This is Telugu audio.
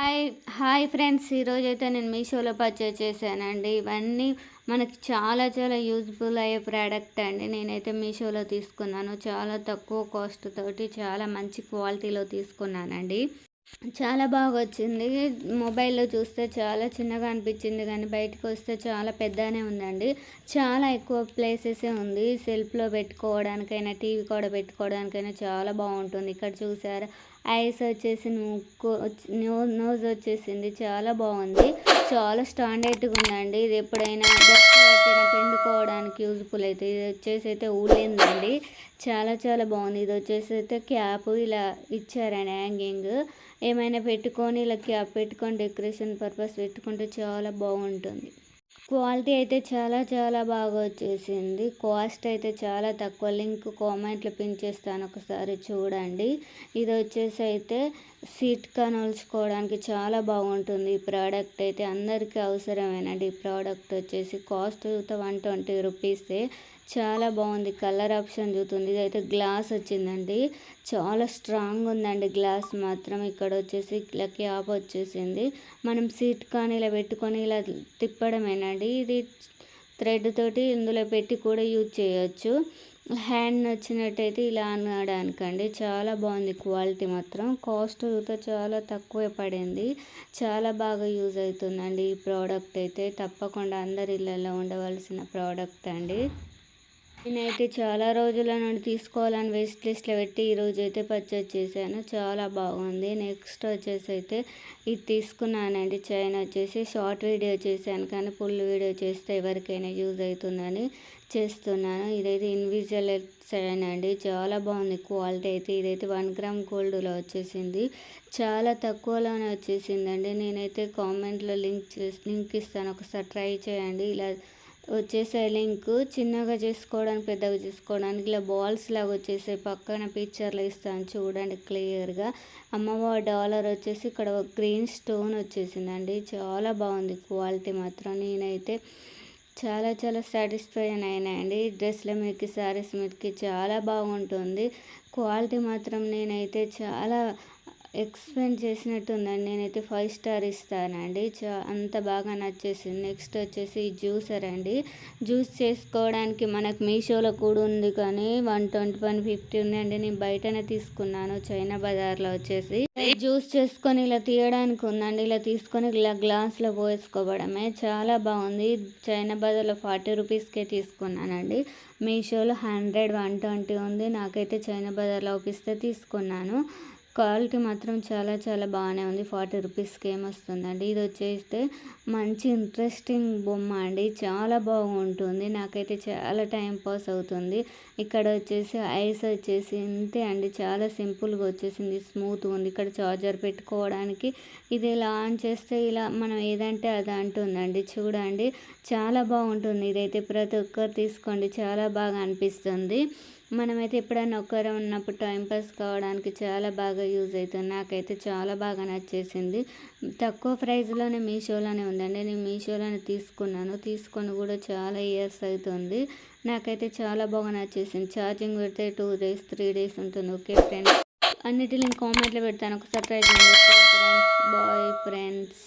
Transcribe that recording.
Hi hi friends. ఈరోజు అయితే నేను మీషోలో పర్చేజ్ చేశానండి. ఇవన్నీ మనకి చాలా చాలా యూజ్ఫుల్ అయ్యే ప్రోడక్ట్ అండి. నేనైతే మీషోలో తీసుకున్నాను. చాలా తక్కువ కాస్ట్ తోటి చాలా మంచి క్వాలిటీలో తీసుకున్నానండి. చాలా బాగా వచ్చింది మొబైల్లో చూస్తే చాలా చిన్నగా అనిపించింది కానీ బయటకు వస్తే చాలా పెద్దనే ఉందండి. చాలా ఎక్కువ ప్లేసెసే ఉంది. సెల్ఫ్లో పెట్టుకోవడానికైనా టీవీ కూడా పెట్టుకోవడానికైనా చాలా బాగుంటుంది. ఇక్కడ చూసారా? ఐస్ వచ్చేసి ముక్కు నోజ్ వచ్చేసింది. చాలా బాగుంది. చాలా స్టాండర్డ్గా ఉందండి. ఇది ఎప్పుడైనా పట్టిన యూజ్ఫుల్ అయితే ఇది వచ్చేసి అయితే ఊలేందండి చాలా చాలా బాగుంది. ఇది వచ్చేసి అయితే క్యాప్ ఇలా ఇచ్చారండి హ్యాంగింగ్. ఏమైనా పెట్టుకొని ఇలా క్యాప్ పెట్టుకొని డెకరేషన్ పర్పస్ పెట్టుకుంటే చాలా బాగుంటుంది. క్వాలిటీ అయితే చాలా చాలా బాగా వచ్చేసింది. కాస్ట్ అయితే చాలా తక్కువ. లింక్ కామెంట్లో పిన్ చేస్తాను ఒకసారి చూడండి. ఇది వచ్చేసి అయితే సీట్ కనల్చుకోవడానికి చాలా బాగుంటుంది. ఈ ప్రోడక్ట్ అయితే అందరికీ అవసరమేనండి. ఈ ప్రోడక్ట్ వచ్చేసి కాస్ట్ వన్ ట్వంటీ రూపీసే. చాలా బాగుంది. కలర్ ఆప్షన్ చూస్తుంది. ఇదైతే గ్లాస్ వచ్చిందండి. చాలా స్ట్రాంగ్ ఉందండి గ్లాస్ మాత్రం. ఇక్కడ వచ్చేసి ఇలా క్యాప్ వచ్చేసింది. మనం సీట్ కానీ ఇలా పెట్టుకొని ఇలా తిప్పడమేనండి. ఇది థ్రెడ్ తోటి ఇందులో పెట్టి కూడా యూజ్ చేయొచ్చు. హ్యాండ్ నచ్చినట్టయితే ఇలా అనడానికండి చాలా బాగుంది క్వాలిటీ మాత్రం. కాస్ట్ కూడా చాలా తక్కువ పడింది. చాలా బాగా యూజ్ అవుతుందండి ఈ ప్రోడక్ట్ అయితే. తప్పకుండా అందరి ఇళ్ళల్లో ఉండవలసిన ప్రోడక్ట్ అండి. నేనైతే చాలా రోజుల నుండి తీసుకోవాలని వేస్ట్ లిస్ట్లో పెట్టి ఈరోజు అయితే పర్చేజ్ చేశాను. చాలా బాగుంది. నెక్స్ట్ వచ్చేసి అయితే ఇది తీసుకున్నానండి. చైన్ వచ్చేసి షార్ట్ వీడియో చేశాను కానీ ఫుల్ వీడియో చేస్తే ఎవరికైనా యూజ్ అవుతుందని చేస్తున్నాను. ఇదైతే ఇన్విజువల్ చైన్ అండి. చాలా బాగుంది క్వాలిటీ అయితే. ఇదైతే వన్ గ్రామ్ గోల్డ్లో వచ్చేసింది. చాలా తక్కువలోనే వచ్చేసిందండి. నేనైతే కామెంట్లో లింక్ చేసి లింక్ ఇస్తాను. ఒకసారి ట్రై చేయండి. ఇలా వచ్చేసాయి లింక్ చిన్నగా చేసుకోవడానికి పెద్దగా చేసుకోవడానికి ఇలా బాల్స్ లాగా వచ్చేసే పక్కన పిక్చర్లు ఇస్తాను చూడండి క్లియర్గా. అమ్మవారి డాలర్ వచ్చేసి ఇక్కడ ఒక గ్రీన్ స్టోన్ వచ్చేసిందండి. చాలా బాగుంది క్వాలిటీ మాత్రం. నేనైతే చాలా చాలా సాటిస్ఫై అయినాయండి డ్రెస్ల మీదకి శారీస్ మీదకి చాలా బాగుంటుంది. క్వాలిటీ మాత్రం నేనైతే చాలా ఎక్స్ప్లెయిన్ చేసినట్టు ఉందండి నేనైతే ఫైవ్ స్టార్ ఇస్తానండి. చా అంత బాగా నచ్చేసింది. నెక్స్ట్ వచ్చేసి జ్యూసర్ అండి జ్యూస్ చేసుకోవడానికి మనకు మీషోలో కూడా ఉంది కానీ వన్ ట్వంటీ వన్ ఫిఫ్టీ ఉందండి నేను బయటనే తీసుకున్నాను. చైనా బజార్లో వచ్చేసి. జ్యూస్ చేసుకొని ఇలా తీయడానికి ఉందండి. ఇలా తీసుకొని ఇలా గ్లాస్లో పోసుకోవడమే చాలా బాగుంది. చైనా బజార్లో ఫార్టీ రూపీస్కే తీసుకున్నానండి. మీషోలో హండ్రెడ్ వన్ ట్వంటీ ఉంది. నాకైతే చైనా బజార్లో ఒప్పిస్తే తీసుకున్నాను. క్వాలిటీ మాత్రం చాలా చాలా బాగానే ఉంది. ఫార్టీ రూపీస్కి ఏమొస్తుందండి? ఇది వచ్చేస్తే మంచి ఇంట్రెస్టింగ్ బొమ్మ అండి. చాలా బాగుంటుంది. నాకైతే చాలా టైం పాస్ అవుతుంది. ఇక్కడ వచ్చేసి ఐస్ వచ్చేసి ఇంతే అండి. చాలా సింపుల్గా వచ్చేసింది. స్మూత్ ఉంది. ఇక్కడ చార్జర్ పెట్టుకోవడానికి ఇది ఇలా ఆన్ చేస్తే ఇలా మనం ఏదంటే అది అంటుందండి. చూడండి. చాలా బాగుంటుంది. ఇదైతే ప్రతి ఒక్కరు తీసుకోండి. చాలా బాగా అనిపిస్తుంది. మనమైతే ఎప్పుడైనా ఒక్కరే ఉన్నప్పుడు టైంపాస్ కావడానికి చాలా బాగా యూజ్ అవుతుంది. నాకైతే చాలా బాగా నచ్చేసింది. తక్కువ ప్రైస్లోనే మీషోలోనే ఉందండి. నేను మీషోలోనే తీసుకున్నాను. తీసుకొని కూడా చాలా ఇయర్స్ అవుతుంది. నాకైతే చాలా బాగా నచ్చేసింది. ఛార్జింగ్ పెడితే టూ డేస్ త్రీ డేస్ ఉంటుంది. Okay friends. అన్నిటి నేను కామెంట్లో పెడతాను. ఒకసారి ట్రై చేయండి ఫ్రెండ్స్ బాయ్ ఫ్రెండ్స్.